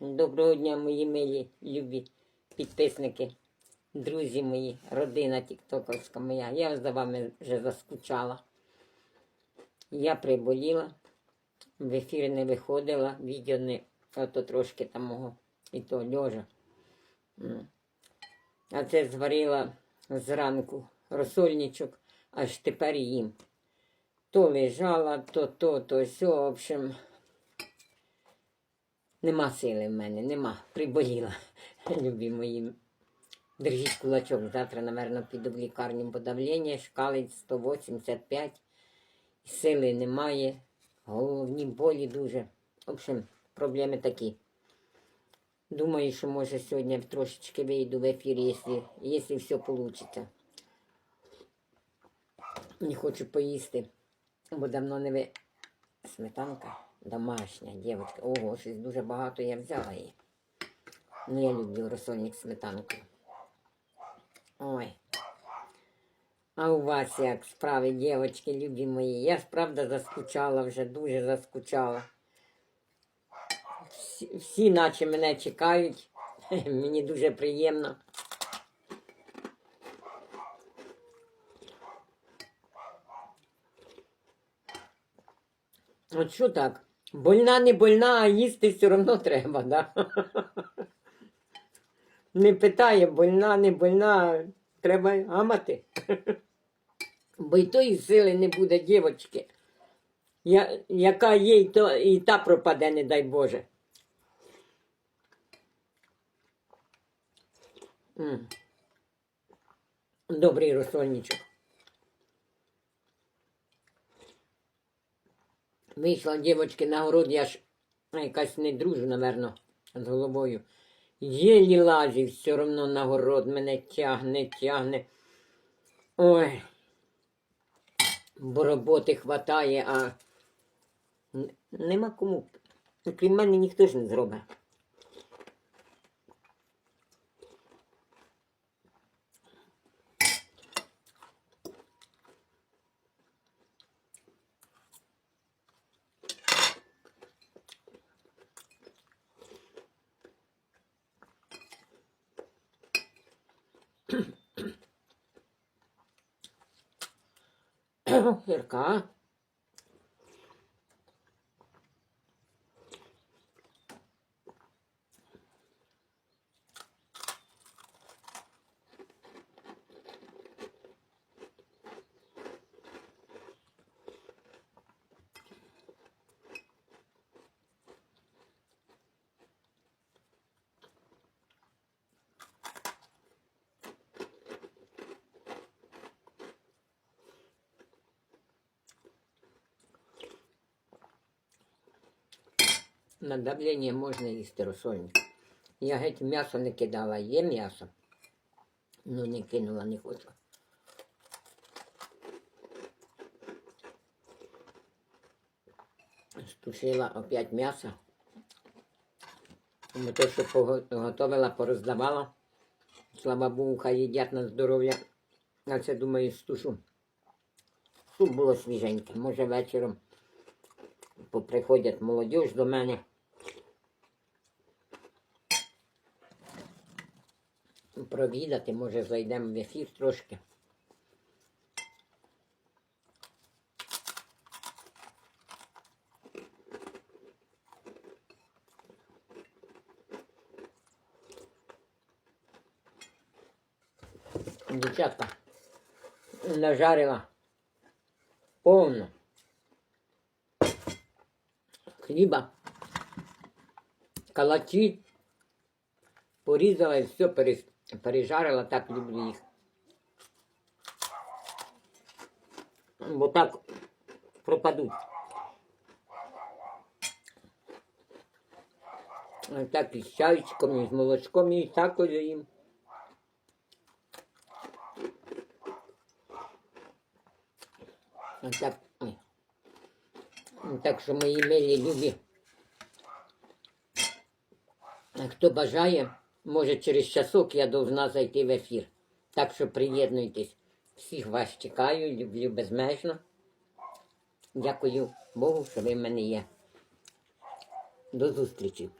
Доброго дня, мої милі, любі підписники, друзі мої, родина тіктоковська моя. Я за вами вже заскучала. Я приболіла, в ефір не виходила, відео не ото трошки там мого, і то льожа. А це зварила зранку розсольничок, аж тепер їм. То лежала, то то, то все, в общем. Нема сили в мене, нема. Приболіла. Любі мої. Держіть кулачок. Завтра, напевно, піду в лікарню, бо давлення шкалить 185. Сили немає. Головні болі дуже. В общем, проблеми такі. Думаю, що може сьогодні трошечки вийду в ефір, якщо, все вийде. Не хочу поїсти, бо давно не ви. Сметанка домашня, дівчатка. Ого, щось дуже багато я взяла її. Ну, я люблю розсольник з сметанкою. Ой. А у вас як справи, дівчатки, любі мої? Я ж правда заскучала вже, дуже заскучала. Всі, всі наче мене чекають. Мені дуже приємно. От що так? Больна, не больна, а їсти все одно треба, да? Не питає, больна, не больна, треба гамати. Бо й тої сили не буде, дівочки. Яка є, то, і та пропаде, не дай Боже. Добрий розсольничок. Вийшла дівочки на городі, я ж якась не дружу, напевно, з головою. Єлі лазі, все одно на город мене тягне, тягне. Ой. Бо роботи хватає, а нема кому. Крім мене ніхто ж не зробить. cercar На давлення можна їсти розсольник. Я геть м'ясо не кидала, є м'ясо. Ну не кинула, не хочу. Стушила опять м'ясо. Бо то, що поготовила, пороздавала. Слава Богу, хай їдять на здоров'я. А це, думаю, стушу. Суп було свіженьке. Може вечором поприходять молодіж до мене. Провідати, може зайдемо в ефір трошки. Дівчатка нажарила повно хліба, калачі, порізала і все перес- пережарила, так люблю їх. Бо так пропадуть. Так і з чайчиком, і з молочком, і так ось їм. Так. Так що мої милі любі. Хто бажає, може через часок я должна зайти в ефір. Так що приєднуйтесь. Всіх вас чекаю, люблю безмежно. Дякую Богу, що ви в мене є. До зустрічі.